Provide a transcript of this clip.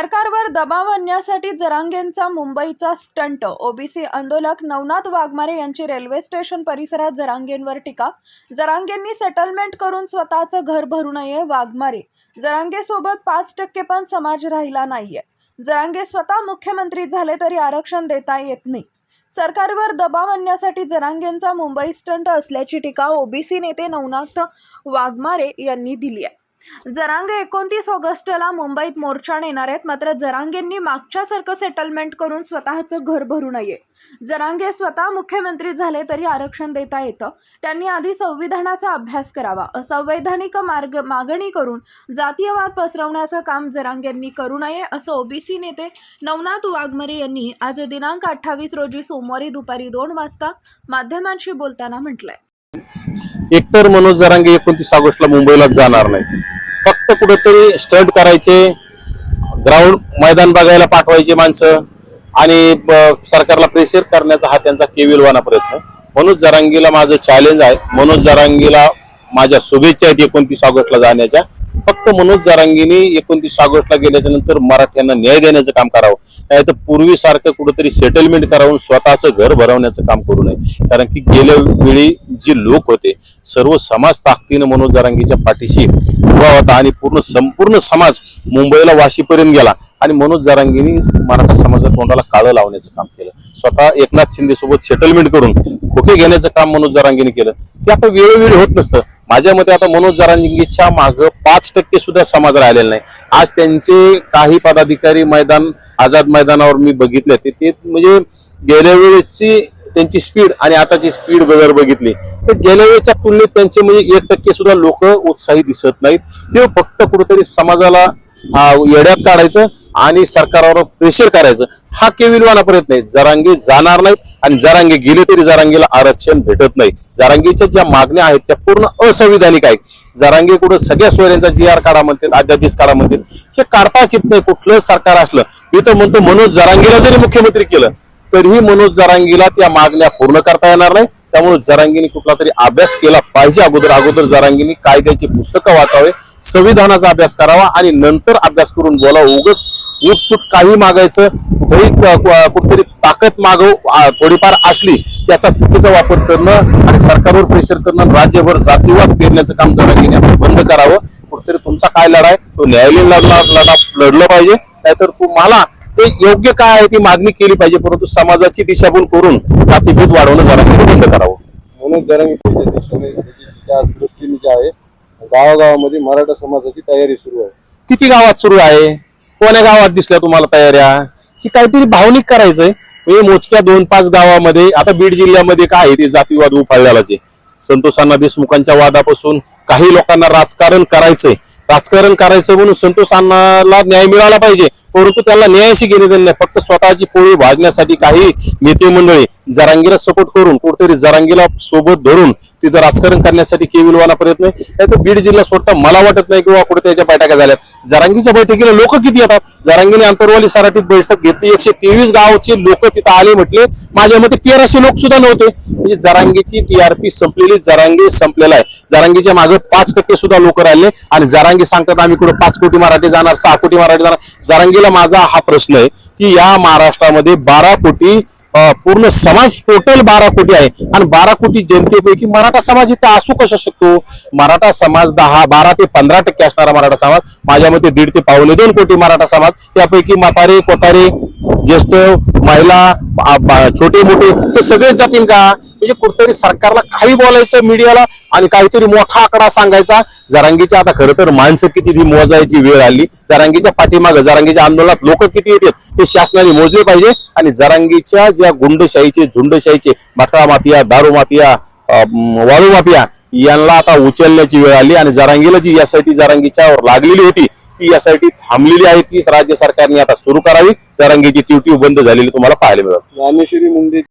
सरकारवर दबाव आणण्यासाठी जरांगेंचा मुंबईचा स्टंट. ओबीसी आंदोलक नवनाथ वाघमारे यांची रेल्वे स्टेशन परिसरात जरांगेंवर टीका. जरांगेंनी सेटलमेंट करून स्वतःचं घर भरू नये वाघमारे. जरांगेसोबत पाच टक्के पण समाज राहिला नाहीये. जरांगे स्वतः मुख्यमंत्री झाले तरी आरक्षण देता येत नाही. सरकारवर दबाव आणण्यासाठी जरांगेंचा मुंबई स्टंट असल्याची टीका ओबीसी नेते नवनाथ वाघमारे यांनी दिली आहे. जरांगे एकोणतीस ऑगस्टला मुंबईत मोर्चा नेणार आहेत. मात्र जरांगेंनी मागच्यासारखं सेटलमेंट करून स्वतःचं घर भरू नये. जरांगे स्वतः मुख्यमंत्री झाले तरी आरक्षण देता येतं. त्यांनी आधी संविधानाचा अभ्यास करावा. असंवैधानिक मार्ग मागणी करून जातीयवाद पसरवण्याचं काम जरांगेंनी करू नये असं ओबीसी नेते नवनाथ वाघमरे यांनी आज दिनांक अठ्ठावीस रोजी सोमवारी दुपारी दोन वाजता माध्यमांशी बोलताना म्हटलंय. एकतर मनोज जरांगे एकोणतीस ऑगस्टला मुंबईला जाणार नाही. फक्त कुठेतरी स्टंट करायचे ग्राउंड मैदान बघायला पाठवायचे माणसं आणि सरकारला प्रेशर करण्याचा हा त्यांचा केविलवाना प्रयत्न. मनोज जरांगीला माझं चॅलेंज आहे. मनोज जरांगीला माझ्या शुभेच्छा आहेत एकोणतीस ऑगस्टला जाण्याच्या. फक्त मनोज जरांगीने एकोणतीस ऑगस्टला गेल्याच्यानंतर मराठ्यांना न्याय देण्याचं काम करावं. नाही तर पूर्वीसारखं कुठंतरी सेटलमेंट करावून स्वतःचं घर भरवण्याचं काम करू नये. कारण की गेल्या वेळी जे लोक होते सर्व समाज ताकदीनं मनोज जारांगीच्या पाठीशी उभा होता आणि पूर्ण संपूर्ण समाज मुंबईला वाशीपर्यंत गेला आणि मनोज जारांगीनी मराठा समाजात तोंडाला काळं लावण्याचं काम केलं. स्वतः एकनाथ शिंदे सोबत सेटलमेंट करून खोके घेण्याचं काम मनोज जारांगीने केलं. ते आता वेळोवेळी होत नसतं. माझ्या मते आता मनोज जरांगीच्या मागं पाच टक्के सुद्धा समाज राहिलेला नाही. आज त्यांचे काही पदाधिकारी मैदान आझाद मैदानावर मी बघितले ते ते म्हणजे गेल्या वेळेसची त्यांची स्पीड आणि आताची स्पीड वगैरे बघितली. तर गेल्या वेळेच्या तुलनेत त्यांचे म्हणजे एक टक्के सुद्धा लोक उत्साही दिसत नाहीत. ते फक्त कुठेतरी समाजाला येड्यात काढायचं आणि सरकारवर प्रेशर करायचं हा केविलवाना प्रयत्न आहे. जरांगी जाणार नाहीत आणि जरांगी गेले तरी जरांगीला आरक्षण भेटत नाही. जरांगीच्या ज्या मागण्या आहेत त्या पूर्ण असंविधानिक आहेत. जरांगी कुठं सगळ्या सोयऱ्यांचा जी आर काढा म्हणतील अध्यादेश काढा म्हणतील हे काढताच येत नाही. कुठलं सरकार असलं मी तर म्हणतो मनोज जरांगीला जरी मुख्यमंत्री केलं तरीही मनोज जरांगीला त्या मागण्या पूर्ण करता येणार नाही. त्यामुळे जरांगीने कुठला तरी अभ्यास केला पाहिजे. अगोदर अगोदर जरांगीने कायद्याची पुस्तकं वाचावे संविधानाचा अभ्यास करावा आणि नंतर अभ्यास करून बोलावं उगच उठसूट काही मागायचं कुठेतरी ताकद मागव थोडीफार असली त्याचा चुकीचा वापर करणं आणि सरकारवर प्रेशर करणं राज्यभर जातीवाद पेरण्याचं काम जरांगीने आपण बंद करावं. कुठेतरी तुमचा काय लढाय? तो न्यायालयीन लढला लढा लढलं पाहिजे. नाहीतर तुम्हाला ते योग्य काय आहे ती मागणी केली पाहिजे परंतु समाजाची दिशाभूल करून जातीभेद वाढवणं जरा बंद करावं. म्हणून त्या दृष्टीने जे आहे गावागावामध्ये मराठा समाजाची तयारी सुरू आहे. किती गावात सुरू आहे? कोण्या गावात दिसल्या तुम्हाला तयाऱ्या? ही काहीतरी भावनिक करायचंय. म्हणजे मोजक्या दोन पाच गावामध्ये आता बीड जिल्ह्यामध्ये काय आहे ते जातीवाद उफाळल्याचे संतोषांना देशमुखांच्या वादापासून काही लोकांना राजकारण करायचंय. राजकारण करायचं म्हणून संतोषांना न्याय मिळाला पाहिजे. परंतु त्याला न्यायाशी घेणे त्यांना नाही. फक्त स्वतःची पोळी भाजण्यासाठी काही नेते मंडळी जरांगीला सपोर्ट करून कुठेतरी जरांगीला सोबत धरून तिथं राजकारण करण्यासाठी केविलवाना प्रयत्न आहे. नाही तर बीड जिल्हा सोडता मला वाटत नाही किंवा कुठे त्याच्या बैठका झाल्यात जरांगीच्या बैठकीला लोक किती येतात? जरांगीने आंतरवाली सराटीत बैठक घेतली. एकशे तेवीस गावचे लोक तिथं आले म्हटले. माझ्या मते तेराशे लोक सुद्धा नव्हते. म्हणजे जरांगीची टीआरपी संपलेली जरांगी संपलेला आहे. जरांगीच्या मागे पाच टक्के सुद्धा लोक राहिले. आणि जरांगी सांगतात आम्ही कुठे पाच कोटी मराठी जाणार सहा कोटी मराठी जाणार. जरांगीला माझा हा प्रश्न आहे की या महाराष्ट्रामध्ये बारा कोटी पूर्ण समाज टोटल बारा कोटी आहे. आणि बारा कोटी जनतेपैकी मराठा समाज इथे असू कसं शकतो? मराठा समाज दहा बारा ते पंधरा टक्के असणारा मराठा समाज. माझ्या मते दीड ते पावले दोन कोटी मराठा समाज. त्यापैकी म्हातारे कोतारे ज्येष्ठ महिला छोटे मोठे हे सगळेच जातील का? म्हणजे कुठतरी सरकारला काही बोलायचं मीडियाला आणि काहीतरी मोठा आकडा सांगायचा. जरांगीच्या आता खरं तर माणसं किती ती मोजायची वेळ आली. जरांगीच्या पाठीमागं जरांगीच्या आंदोलनात लोक किती येतात हे शासनाने मोजले पाहिजे. आणि जरांगीच्या ज्या गुंडशाहीचे झुंडशाहीचे मठा माफिया दारू माफिया वाळू माफिया यांना आता उचलण्याची वेळ आली. आणि जरांगीला जी यासाठी जरांगीच्या लागलेली होती ती यासाठी थांबलेली आहे. तीच राज्य सरकारने आता सुरू करावी. जरांगीची ट्यूट्यू बंद झालेली तुम्हाला पाहायला मिळत ज्ञानेश्वरी मुंडे